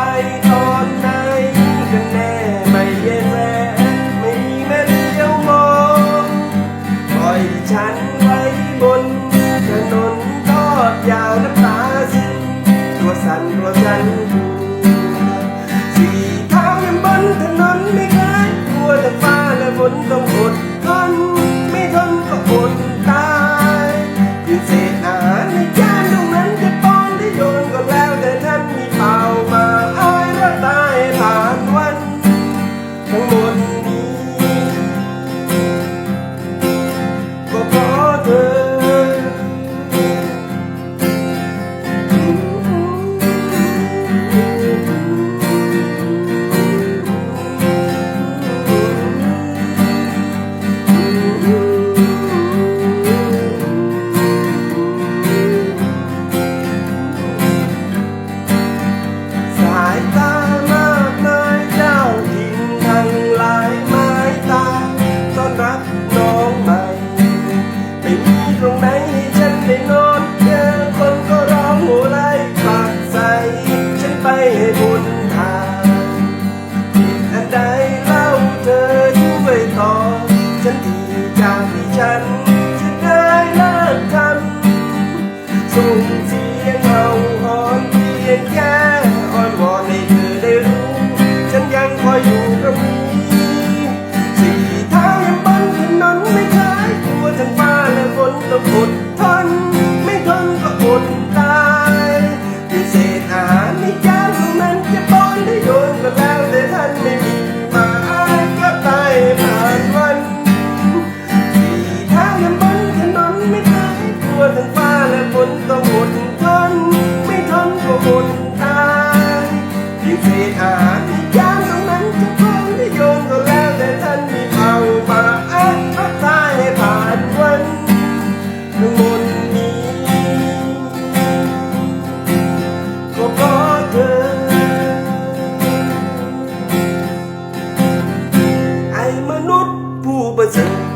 right ฉันจะได้เลิกทำส่ง คนนี้ก็เพราะเธอ ไอมนุษย์ผู้ประเสริฐ